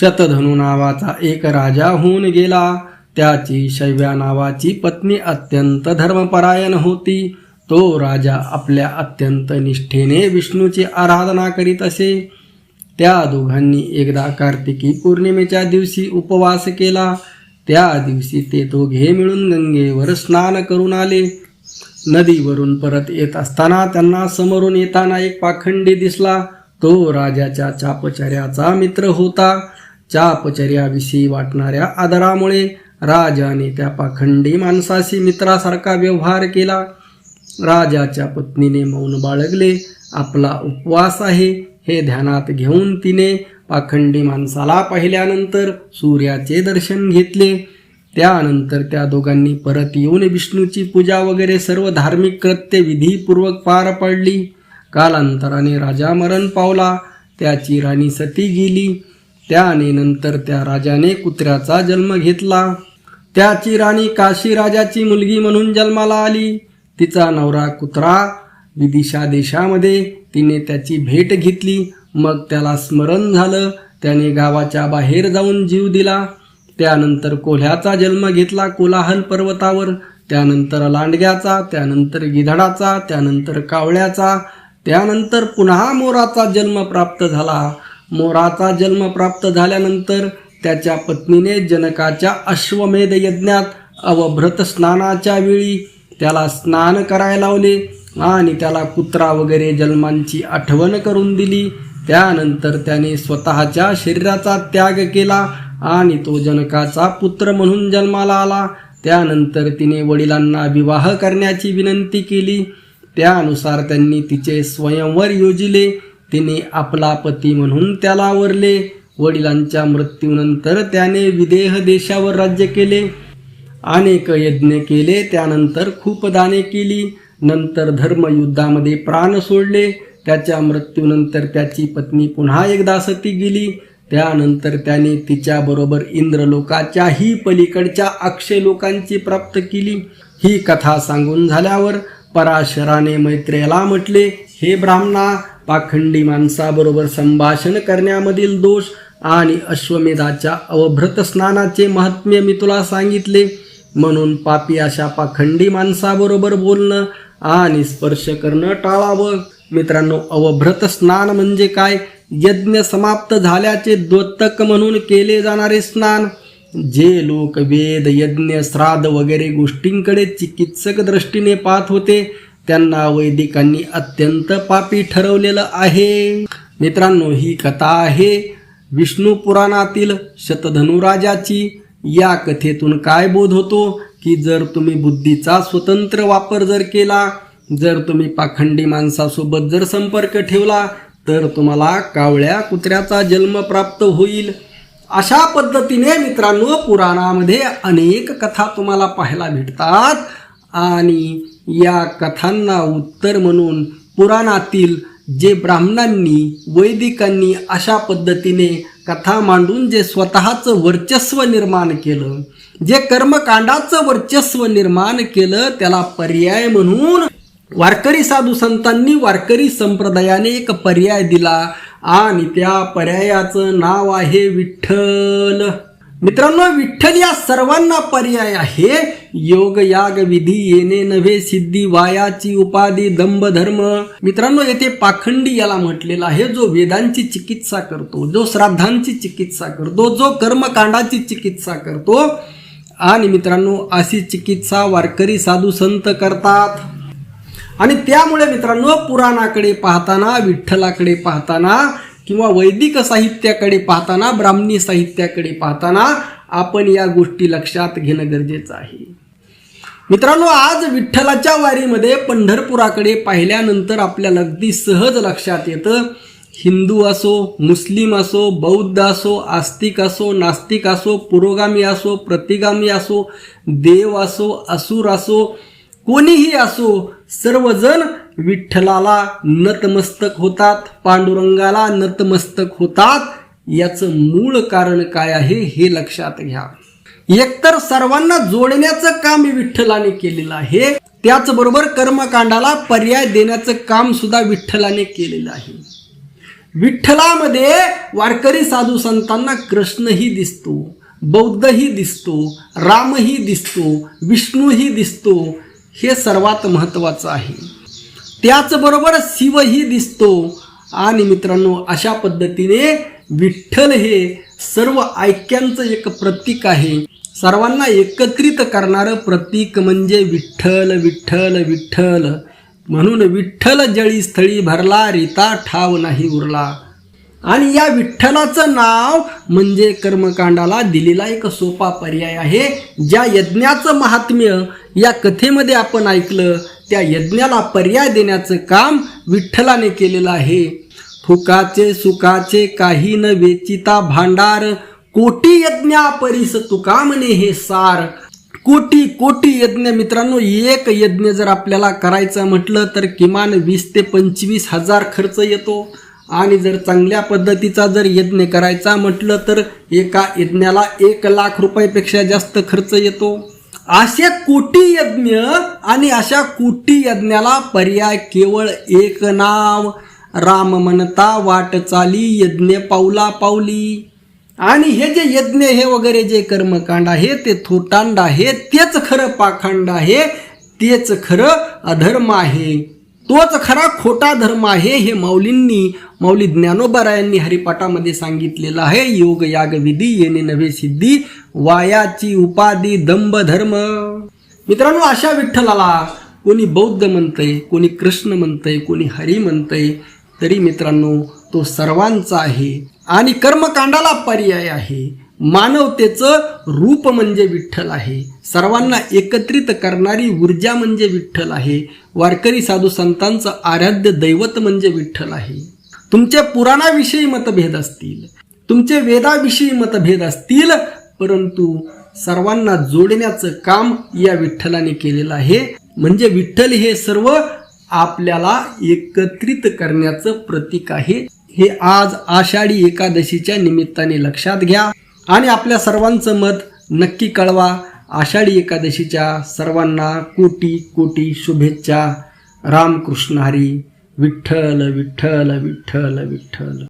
शतधनु नावाचा एक राजा होऊन गेला. त्याची शैव्या नावाची पत्नी अत्यंत धर्मपरायण होती. तो राजा आपल्या अत्यंत निष्ठेने विष्णूची आराधना करीत असे. त्या दोघांनी एकदा कार्तिकी पौर्णिमेच्या दिवशी उपवास केला. त्या दिवशी ते दोघे मिळून गंगेवर स्नान करून आले. नदीवरून परत येत असताना त्यांना समोरून येताना एक पाखंडी दिसला. तो राजाच्या चापचर्याचा मित्र होता. चापचर्याविषयी वाटणाऱ्या आदरामुळे राजाने त्या पाखंडी माणसाशी मित्रासारखा व्यवहार केला. राजाच्या पत्नीने मौन बाळगले. आपला उपवास आहे. हे ध्यानात घेऊन तिने पाखंडी माणसाला पाहिल्यानंतर सूर्याचे दर्शन घेतले. त्यानंतर त्या दोघांनी परत येऊन विष्णूची पूजा वगैरे सर्व धार्मिक कृत्य विधीपूर्वक पार पडली. कालांतराने राजा मरण पावला. त्याची राणी सती गेली. त्याने नंतर त्या राजाने कुत्र्याचा जन्म घेतला. त्याची राणी काशी राजाची मुलगी म्हणून जन्माला आली. तिचा नवरा कुत्रा विदिशा देशामध्ये तिने त्याची भेट घेतली. मग त्याला स्मरण झालं. त्याने गावाच्या बाहेर जाऊन जीव दिला. त्यानंतर कोल्ह्याचा जन्म घेतला कोलाहल पर्वतावर. त्यानंतर लांडग्याचा त्यानंतर गिधाडाचा त्यानंतर कावळ्याचा त्यानंतर पुन्हा मोराचा जन्म प्राप्त झाला. मोराचा जन्म प्राप्त झाल्यानंतर त्याच्या पत्नीने जनकाच्या अश्वमेध यज्ञात अवभ्रत स्नानाच्या वेळी त्याला स्नान करायला लावले आणि त्याला कुत्रा वगैरे जन्मांची आठवण करून दिली. त्यानंतर त्याने स्वतःच्या शरीराचा त्याग केला आणि तो जनकाचा पुत्र म्हणून जन्माला आला. त्यानंतर तिने वडिलांना विवाह करण्याची विनंती केली. त्यानुसार त्यांनी तिचे स्वयंवर योजिले. तिने आपला पती म्हणून त्याला वरले वडिलांच्या मृत्यूनंतर त्याने विदेह देशावर राज्य केले. अनेक यज्ञ केले त्यानंतर खूप दाने केली. नंतर धर्मयुद्धामध्ये प्राण सोडले. त्याच्या मृत्यूनंतर त्याची पत्नी पुन्हा एकदा सती गेली. त्यानंतर त्याने तिच्याबरोबर इंद्रलोकाच्याही पलीकडच्या अक्षय लोकांची प्राप्त केली. ही कथा सांगून झाल्यावर पराशराने मैत्रेयाला म्हटले हे ब्राह्मणा पाखंडी माणसाबरोबर संभाषण करण्यामधील दोष आणि अश्वमेधाच्या अवभ्रत स्नानाचे महात्म्य मी तुला सांगितले. म्हणून पापी अशा पाखंडी माणसाबरोबर बोलणं आणि स्पर्श करणं टाळावं. मित्रांनो अवभ्रत स्नान म्हणजे काय? यज्ञ समाप्त झाल्याचे द्योतक म्हणून केले जाणारे स्नान. जे लोक वेद यज्ञ श्राद्ध वगैरे गोष्टींकडे चिकित्सक दृष्टीने पाहत होते त्यांना वैदिकांनी अत्यंत पापी ठरवलेलं आहे. मित्रांनो ही कथा आहे विष्णू पुराणातील शतधनुराजाची या कथेतून काय बोध होतो की जर तुम्ही बुद्धीचा स्वतंत्र वापर जर केला जर तुम्ही पाखंडी माणसासोबत जर संपर्क ठेवला तर तुम्हाला कावळ्या कुत्र्याचा जन्म प्राप्त होईल. अशा पद्धतीने मित्रांनो पुराणामध्ये अनेक कथा तुम्हाला पाहायला भेटतात. आणि या कथांना उत्तर म्हणून पुराणातील जे ब्राह्मणांनी वैदिकांनी अशा पद्धतीने कथा मांडून जे स्वतःचं वर्चस्व निर्माण केलं जे कर्मकांडाचं वर्चस्व निर्माण केलं त्याला पर्याय म्हणून वारकरी साधू संतांनी वारकरी संप्रदायाने एक पर्याय दिला आणि त्या पर्यायाचं नाव आहे विठ्ठल. मित्रांनो विठ्ठल या सर्वांना पर्याय आहे. योग याग विधी येणे नव्हे सिद्धी वायाची उपाधी दंभ धर्म. मित्रांनो येथे पाखंडी याला म्हटलेला आहे जो वेदांची चिकित्सा करतो जो श्राद्धांची चिकित्सा करतो जो कर्मकांडाची चिकित्सा करतो. आणि मित्रांनो अशी चिकित्सा वारकरी साधू संत करतात. आणि त्यामुळे मित्रांनो पुराणाकडे पाहताना विठ्ठलाकडे पाहताना किंवा वैदिक साहित्याकडे पाहताना ब्राह्मणी साहित्याकडे पाहताना आपण या गोष्टी लक्षात घेणं गरजेचं आहे. मित्रांनो आज विठ्ठलाच्या वारीमध्ये पंढरपुराकडे पाहिल्यानंतर आपल्याला अगदी सहज लक्षात येतं हिंदू असो मुस्लिम असो बौद्ध असो आस्तिक असो नास्तिक असो पुरोगामी असो प्रतिगामी असो देव असो असुर असो कोणीही असो सर्वजण विठ्ठलाला नतमस्तक होतात पांडुरंगाला नतमस्तक होतात. याचं मूळ कारण काय आहे हे लक्षात घ्या. एकतर सर्वांना जोडण्याचं काम विठ्ठलाने केलेलं आहे. त्याचबरोबर कर्मकांडाला पर्याय देण्याचं काम सुद्धा विठ्ठलाने केलेलं आहे. विठ्ठलामध्ये वारकरी साधू संतांना कृष्णही दिसतो बौद्धही दिसतो रामही दिसतो विष्णूही दिसतो. हे सर्वात महत्त्वाचं आहे. त्याचबरोबर शिवही दिसतो. आणि मित्रांनो अशा पद्धतीने विठ्ठल हे सर्व ऐक्यांचं एक प्रतीक आहे. सर्वांना एकत्रित करणारं प्रतीक म्हणजे विठ्ठल विठ्ठल विठ्ठल. म्हणून विठ्ठल जळी स्थळी भरला रीता ठाव नाही उरला. आणि या विठ्ठलाचं नाव म्हणजे कर्मकांडाला दिलेला एक सोपा पर्याय आहे. ज्या यज्ञाचं महात्म्य या कथेमध्ये आपण ऐकलं त्या यज्ञाला पर्याय देण्याचं काम विठ्ठलाने केलेलं आहे. फुकाचे सुखाचे काही न वेचिता भांडार कोटी यज्ञा परिस तुकामने हे सार. कोटी कोटी यज्ञ मित्रांनो एक यज्ञ जर आपल्याला करायचं म्हटलं तर किमान वीस ते पंचवीस हजार खर्च येतो. आणि जर चांगल्या पद्धतीचा जर यज्ञ करायचा म्हटलं तर एका यज्ञाला एक लाख रुपयापेक्षा जास्त खर्च येतो. असे कोटी यज्ञ आणि अशा कोटी यज्ञाला पर्याय केवळ एक नाव. राम म्हणता वाट चाली यज्ञ पावला पावली आणि हे जे यज्ञ हे वगैरे जे कर्मकांड आहे ते थोटांड आहे तेच खरं पाखंड आहे तेच खरं अधर्म आहे. तोच खरा खोटा धर्म आहे हे माऊलींनी माऊली ज्ञानोबरायांनी हरिपाठामध्ये सांगितलेलं आहे. योग याग विधी येणे नव्हे सिद्धी वायाची उपाधी दंभ धर्म. मित्रांनो अशा विठ्ठलाला कोणी बौद्ध म्हणतंय कोणी कृष्ण म्हणतंय कोणी हरी म्हणतंय तरी मित्रांनो तो सर्वांचा आहे आणि कर्मकांडाला पर्याय आहे. मानवतेचं रूप म्हणजे विठ्ठल आहे. सर्वांना एकत्रित करणारी ऊर्जा म्हणजे विठ्ठल आहे. वारकरी साधू संतांचं आराध्य दैवत म्हणजे विठ्ठल आहे. तुमचे पुराणाविषयी मतभेद असतील. तुमचे वेदाविषयी मतभेद असतील परंतु सर्वांना जोडण्याचं काम या विठ्ठलाने केलेलं आहे. म्हणजे विठ्ठल हे सर्व आपल्याला एकत्रित करण्याचं प्रतीक आहे. हे आज आषाढी एकादशीच्या निमित्ताने लक्षात घ्या. आणि आपल्या सर्वांचं मत नक्की कळवा. आषाढी एकादशीच्या सर्वांना कोटी कोटी शुभेच्छा. रामकृष्ण हरी. विठ्ठल विठ्ठल विठ्ठल विठ्ठल.